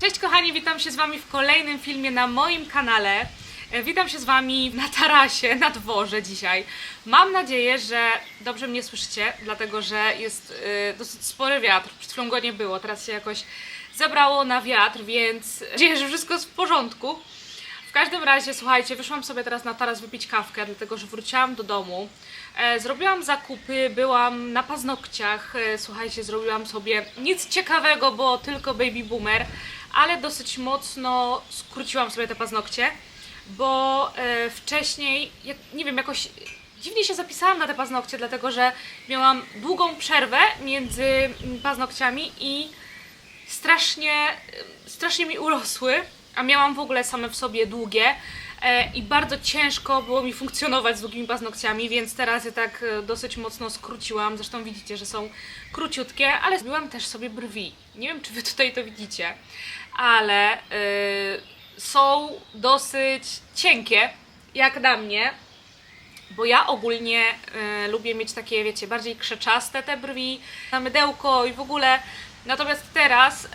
Cześć kochani, witam się z wami w kolejnym filmie na moim kanale. E, Witam się z wami na tarasie, na dworze dzisiaj. Mam nadzieję, że dobrze mnie słyszycie, dlatego że jest e, dosyć spory wiatr. Przed chwilą go nie było, teraz się jakoś zebrało na wiatr, więc nadzieję, że wszystko jest w porządku. W każdym razie, słuchajcie, wyszłam sobie teraz na taras wypić kawkę, dlatego że wróciłam do domu. E, zrobiłam zakupy, byłam na paznokciach. E, słuchajcie, zrobiłam sobie nic ciekawego, bo tylko baby boomer, ale dosyć mocno skróciłam sobie te paznokcie, bo e, wcześniej, nie wiem, jakoś dziwnie się zapisałam na te paznokcie, dlatego że miałam długą przerwę między paznokciami i strasznie, strasznie mi urosły, a miałam w ogóle same w sobie długie e, i bardzo ciężko było mi funkcjonować z długimi paznokciami, więc teraz je tak e, dosyć mocno skróciłam. Zresztą widzicie, że są króciutkie, ale zrobiłam też sobie brwi. Nie wiem, czy wy tutaj to widzicie, ale e, są dosyć cienkie, jak na mnie. Bo ja ogólnie lubię mieć takie, wiecie, bardziej krzeczaste te brwi, na mydełko i w ogóle. Natomiast teraz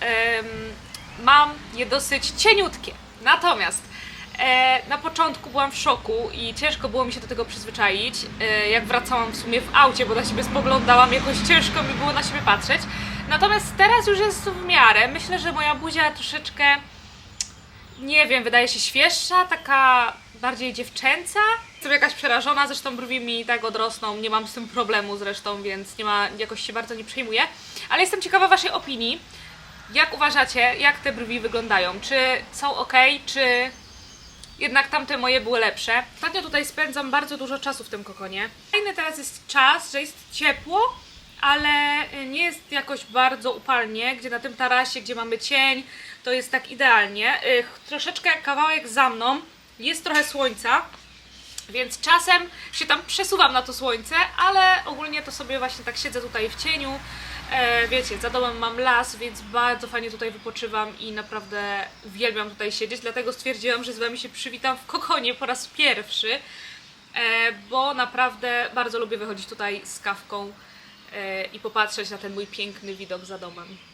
mam je dosyć cieniutkie. Natomiast e, na początku byłam w szoku i ciężko było mi się do tego przyzwyczaić. E, jak wracałam w sumie w aucie, bo na siebie spoglądałam, jakoś ciężko mi było na siebie patrzeć. Natomiast teraz już jest w miarę. Myślę, że moja buzia troszeczkę nie wiem, wydaje się świeższa, taka bardziej dziewczęca. Jestem jakaś przerażona, zresztą brwi mi tak odrosną, nie mam z tym problemu zresztą, więc nie ma, jakoś się bardzo nie przejmuję. Ale jestem ciekawa Waszej opinii. Jak uważacie, jak te brwi wyglądają? Czy są ok, czy jednak tamte moje były lepsze? Ostatnio tutaj spędzam bardzo dużo czasu w tym kokonie. Fajny teraz jest czas, że jest ciepło, ale nie jest jakoś bardzo upalnie, gdzie na tym tarasie, gdzie mamy cień, to jest tak idealnie. Y, Troszeczkę kawałek za mną jest trochę słońca, więc czasem się tam przesuwam na to słońce, ale ogólnie to sobie właśnie tak siedzę tutaj w cieniu. E, wiecie, za domem mam las, więc bardzo fajnie tutaj wypoczywam i naprawdę uwielbiam tutaj siedzieć, dlatego stwierdziłam, że z Wami się przywitam w kokonie po raz pierwszy, e, bo naprawdę bardzo lubię wychodzić tutaj z kawką e, i popatrzeć na ten mój piękny widok za domem.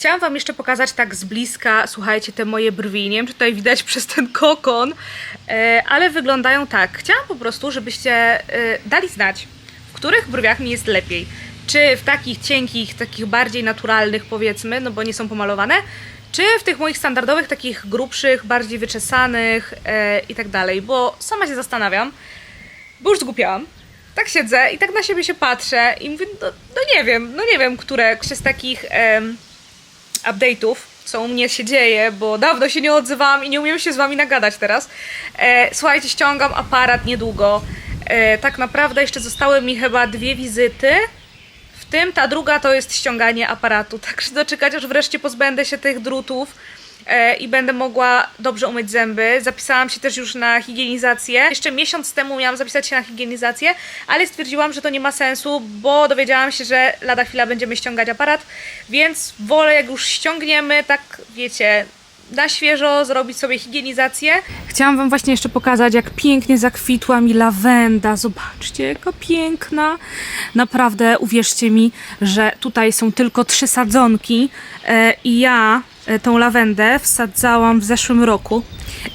Chciałam Wam jeszcze pokazać tak z bliska, słuchajcie, te moje brwi. Nie wiem, czy tutaj widać przez ten kokon, e, ale wyglądają tak. Chciałam po prostu, żebyście e, dali znać, w których brwiach mi jest lepiej. Czy w takich cienkich, takich bardziej naturalnych, powiedzmy, no bo nie są pomalowane, czy w tych moich standardowych, takich grubszych, bardziej wyczesanych e, i tak dalej. Bo sama się zastanawiam, bo już zgłupiałam. Tak siedzę i tak na siebie się patrzę i mówię, no, no nie wiem, no nie wiem, które z takich em, update'ów, co u mnie się dzieje, bo dawno się nie odzywałam i nie umiem się z wami nagadać teraz. E, słuchajcie, ściągam aparat niedługo. E, tak naprawdę jeszcze zostały mi chyba dwie wizyty. W tym ta druga to jest ściąganie aparatu. Także doczekać, aż wreszcie pozbędę się tych drutów i będę mogła dobrze umyć zęby. Zapisałam się też już na higienizację. Jeszcze miesiąc temu miałam zapisać się na higienizację, ale stwierdziłam, że to nie ma sensu, bo dowiedziałam się, że lada chwila będziemy ściągać aparat, więc wolę jak już ściągniemy, tak wiecie, na świeżo zrobić sobie higienizację. Chciałam Wam właśnie jeszcze pokazać, jak pięknie zakwitła mi lawenda. Zobaczcie, jaka piękna. Naprawdę, uwierzcie mi, że tutaj są tylko trzy sadzonki e, i ja e, tą lawendę wsadzałam w zeszłym roku.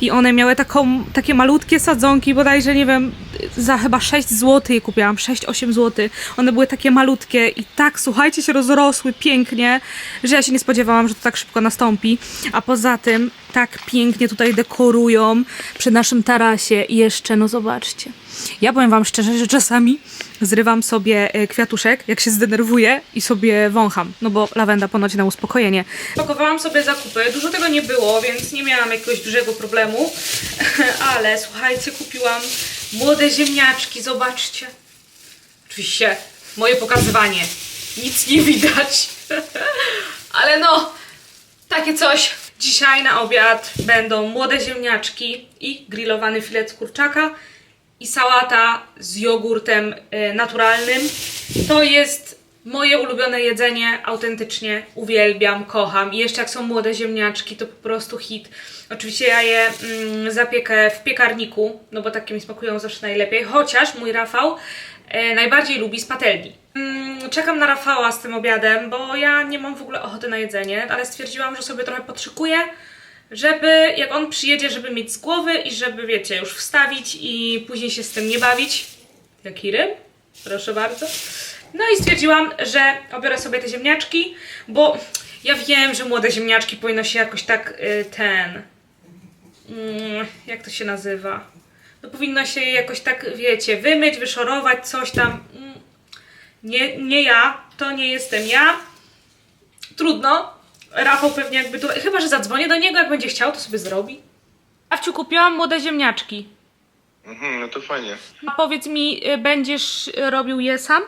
I one miały taką, takie malutkie sadzonki, bodajże, nie wiem, za chyba 6 zł je kupiłam, 6-8 zł. One były takie malutkie i tak, słuchajcie, się rozrosły pięknie, że ja się nie spodziewałam, że to tak szybko nastąpi. A poza tym tak pięknie tutaj dekorują przy naszym tarasie i jeszcze, no zobaczcie. Ja powiem wam szczerze, że czasami zrywam sobie e, kwiatuszek, jak się zdenerwuję i sobie wącham, no bo lawenda ponoć na uspokojenie. Pakowałam sobie zakupy, dużo tego nie było, więc nie miałam jakiegoś dużego problemu, ale słuchajcie, kupiłam młode ziemniaczki, zobaczcie. Oczywiście moje pokazywanie, nic nie widać, ale no, takie coś. Dzisiaj na obiad będą młode ziemniaczki i grillowany filet kurczaka i sałata z jogurtem e, naturalnym. To jest moje ulubione jedzenie, autentycznie uwielbiam, kocham. I jeszcze jak są młode ziemniaczki, to po prostu hit. Oczywiście ja je mm, zapiekę w piekarniku, no bo takie mi smakują zawsze najlepiej, chociaż mój Rafał e, najbardziej lubi z patelni. Mm, czekam na Rafała z tym obiadem, bo ja nie mam w ogóle ochoty na jedzenie, ale stwierdziłam, że sobie trochę podszykuję, żeby jak on przyjedzie, żeby mieć z głowy i żeby, wiecie, już wstawić i później się z tym nie bawić. Jaki ryb? Proszę bardzo. No i stwierdziłam, że obiorę sobie te ziemniaczki, bo ja wiem, że młode ziemniaczki powinno się jakoś tak y, ten. Mm, jak to się nazywa? No powinno się je jakoś tak, wiecie, wymyć, wyszorować, coś tam. Mm, nie, nie ja, to nie jestem ja. Trudno. Rafał pewnie jakby tu. Chyba, że zadzwonię do niego, jak będzie chciał, to sobie zrobi. Awciu, kupiłam młode ziemniaczki. Mhm, no to fajnie. A powiedz mi, y, będziesz robił je sam?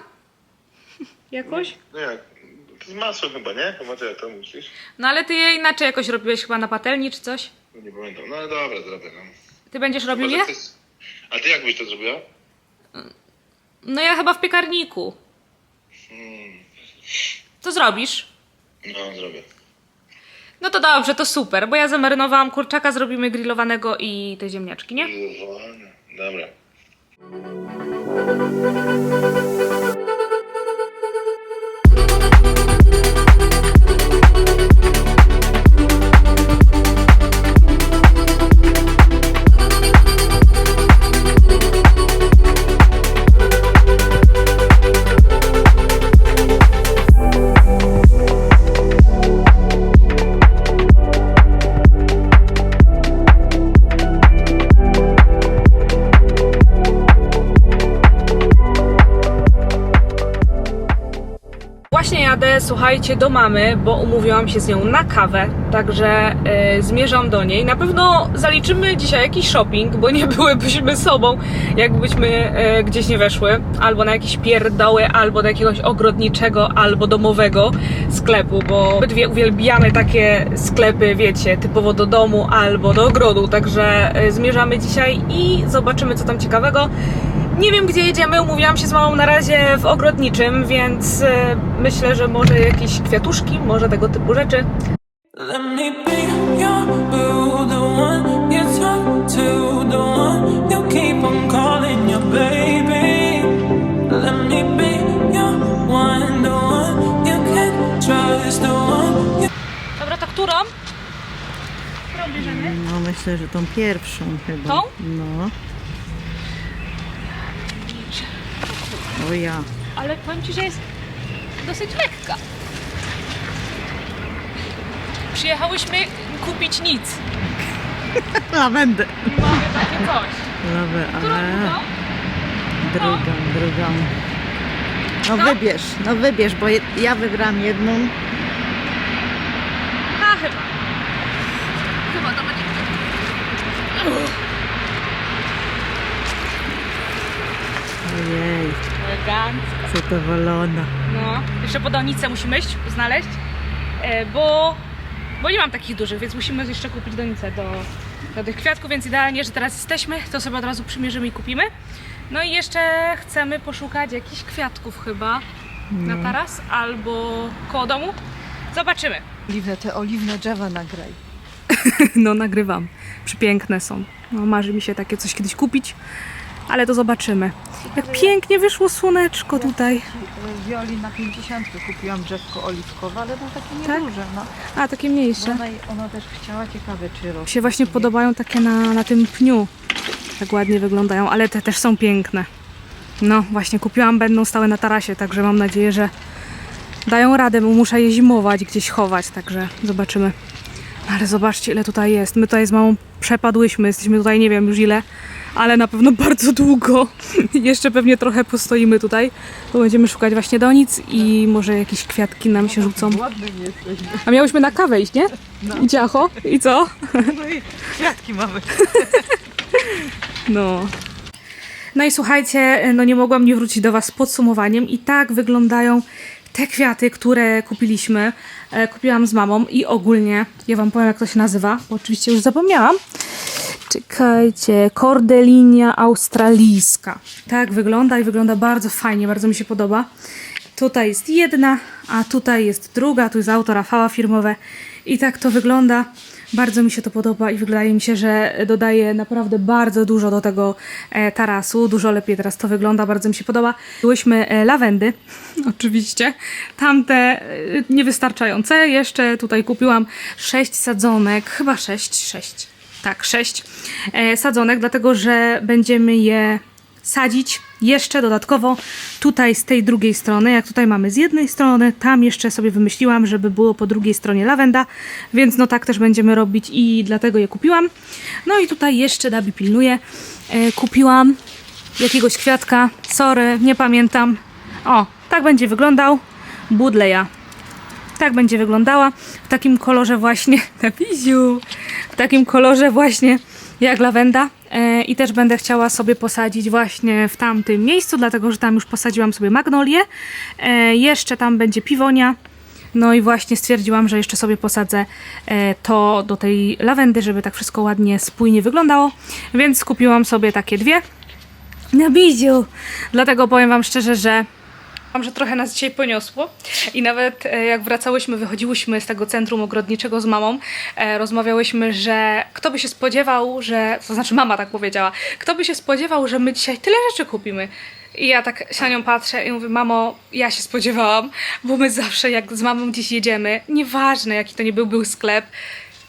Jakoś? No jak? Z masłem chyba, nie? Chyba ty to myślisz? No ale ty je inaczej jakoś robiłeś chyba na patelni czy coś? No nie pamiętam. No ale dobra, zrobię. No. Ty będziesz robił Może je? chcesz... A ty jak byś to zrobiła? No ja chyba w piekarniku. Co zrobisz? No, zrobię. No to dobrze, to super, bo ja zamarynowałam kurczaka, zrobimy grillowanego i te ziemniaczki, nie? Grillowane. Dobra. Słuchajcie, do mamy, bo umówiłam się z nią na kawę, także e, zmierzam do niej. Na pewno zaliczymy dzisiaj jakiś shopping, bo nie byłybyśmy sobą, jakbyśmy e, gdzieś nie weszły, albo na jakieś pierdoły, albo do jakiegoś ogrodniczego, albo domowego sklepu, bo obydwie uwielbiamy takie sklepy, wiecie, typowo do domu albo do ogrodu, także e, zmierzamy dzisiaj i zobaczymy, co tam ciekawego. Nie wiem, gdzie jedziemy. Umówiłam się z mamą na razie w ogrodniczym, więc e, myślę, że może jakieś kwiatuszki, może tego typu rzeczy. Let me be your boo, the one you talk to, the one you keep on calling your baby. Let me be your one, the one you can trust, the one you Dobra, to którą? Którą bierzemy? No myślę, że tą pierwszą chyba. Tą? No. O ja. Ale powiem Ci, że jest dosyć lekka. Przyjechałyśmy kupić nic. Lawendę. I mamy takie coś. Którą ale drugą? drugą, drugą. No No. wybierz, no wybierz, bo je- ja wybrałam jedną. A, chyba. Chyba to będzie. Ojej, Elegancko. zadowolona. No, jeszcze podonicę musimy iść, znaleźć, e, bo, bo nie mam takich dużych, więc musimy jeszcze kupić donicę do, do tych kwiatków, więc idealnie, że teraz jesteśmy, to sobie od razu przymierzymy i kupimy. No i jeszcze chcemy poszukać jakichś kwiatków chyba na taras albo koło domu. Zobaczymy. Oliwne, te oliwne drzewa nagraj. No nagrywam. Przepiękne są. No, marzy mi się takie coś kiedyś kupić, ale to zobaczymy. Jak pięknie wyszło słoneczko tutaj. Wioli na 50 kupiłam drzewko oliwkowe, ale no takie Tak? nieduże. No. A, takie mniejsze. ona, ona też chciała ciekawe czy Mi rośnie. się właśnie podobają takie na, na tym pniu. tak ładnie wyglądają, ale te też są piękne. No, właśnie kupiłam, będą stałe na tarasie, także mam nadzieję, że dają radę, bo muszę je zimować, gdzieś chować, także zobaczymy. Ale zobaczcie, ile tutaj jest. My tutaj z mamą przepadłyśmy, jesteśmy tutaj nie wiem już ile, ale na pewno bardzo długo. Jeszcze pewnie trochę postoimy tutaj, bo będziemy szukać właśnie donic i może jakieś kwiatki nam się rzucą. A miałyśmy na kawę iść, nie? I ciacho. I co? No i kwiatki mamy. No. No i słuchajcie, no nie mogłam nie wrócić do Was z podsumowaniem. I tak wyglądają te kwiaty, które kupiliśmy. E, kupiłam z mamą i ogólnie, ja Wam powiem jak to się nazywa, bo oczywiście już zapomniałam. Czekajcie, kordelinia australijska. Tak wygląda i wygląda bardzo fajnie, bardzo mi się podoba. Tutaj jest jedna, a tutaj jest druga, tu jest auto Rafała firmowe i tak to wygląda. Bardzo mi się to podoba i wydaje mi się, że dodaje naprawdę bardzo dużo do tego e, tarasu. Dużo lepiej teraz to wygląda, bardzo mi się podoba. Byłyśmy e, lawendy, oczywiście. Tamte e, niewystarczające. Jeszcze tutaj kupiłam sześć sadzonek, chyba sześć, sześć. Tak, sześć e, sadzonek, dlatego że będziemy je sadzić jeszcze dodatkowo tutaj z tej drugiej strony. Jak tutaj mamy z jednej strony, tam jeszcze sobie wymyśliłam, żeby było po drugiej stronie lawenda, więc no tak też będziemy robić i dlatego je kupiłam. No i tutaj jeszcze Dabi pilnuje. E, kupiłam jakiegoś kwiatka, sorry, nie pamiętam. O, tak będzie wyglądał. Budleja. Tak będzie wyglądała. W takim kolorze właśnie, na piziu, w takim kolorze właśnie jak lawenda. E, I też będę chciała sobie posadzić właśnie w tamtym miejscu, dlatego że tam już posadziłam sobie magnolię. E, jeszcze tam będzie piwonia. No i właśnie stwierdziłam, że jeszcze sobie posadzę e, to do tej lawendy, żeby tak wszystko ładnie, spójnie wyglądało. Więc kupiłam sobie takie dwie. Na biziu! Dlatego powiem Wam szczerze, że Że trochę nas dzisiaj poniosło i nawet e, jak wracałyśmy, wychodziłyśmy z tego centrum ogrodniczego z mamą, e, rozmawiałyśmy, że kto by się spodziewał, że, to znaczy mama tak powiedziała, kto by się spodziewał, że my dzisiaj tyle rzeczy kupimy. I ja tak się na nią patrzę i mówię, mamo, ja się spodziewałam, bo my zawsze jak z mamą gdzieś jedziemy, nieważne jaki to nie był, był sklep,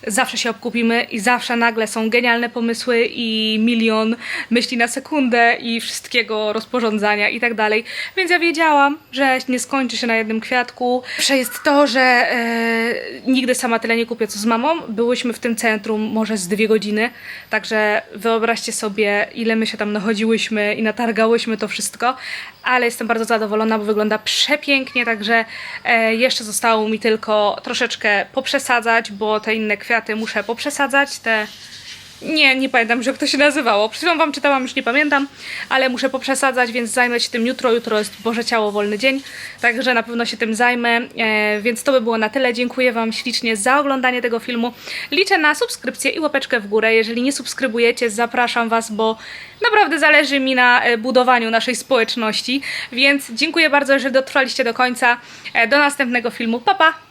zawsze się obkupimy i zawsze nagle są genialne pomysły i milion myśli na sekundę i wszystkiego rozporządzania i tak dalej. Więc ja wiedziałam, że nie skończy się na jednym kwiatku. Pierwsze jest to, że e, nigdy sama tyle nie kupię co z mamą. Byłyśmy w tym centrum może z dwie godziny, także wyobraźcie sobie ile my się tam nachodziłyśmy i natargałyśmy to wszystko, ale jestem bardzo zadowolona, bo wygląda przepięknie, także e, jeszcze zostało mi tylko troszeczkę poprzesadzać, bo te inne kwiaty muszę poprzesadzać, te nie, nie pamiętam, jak to się nazywało. Przed chwilą wam czytałam, już nie pamiętam, ale muszę poprzesadzać, więc zajmę się tym jutro. Jutro jest Boże Ciało, wolny dzień, także na pewno się tym zajmę. E, więc to by było na tyle. Dziękuję Wam ślicznie za oglądanie tego filmu. Liczę na subskrypcję i łapeczkę w górę. Jeżeli nie subskrybujecie, zapraszam Was, bo naprawdę zależy mi na e, budowaniu naszej społeczności. Więc dziękuję bardzo, że dotrwaliście do końca. E, do następnego filmu. Pa, pa!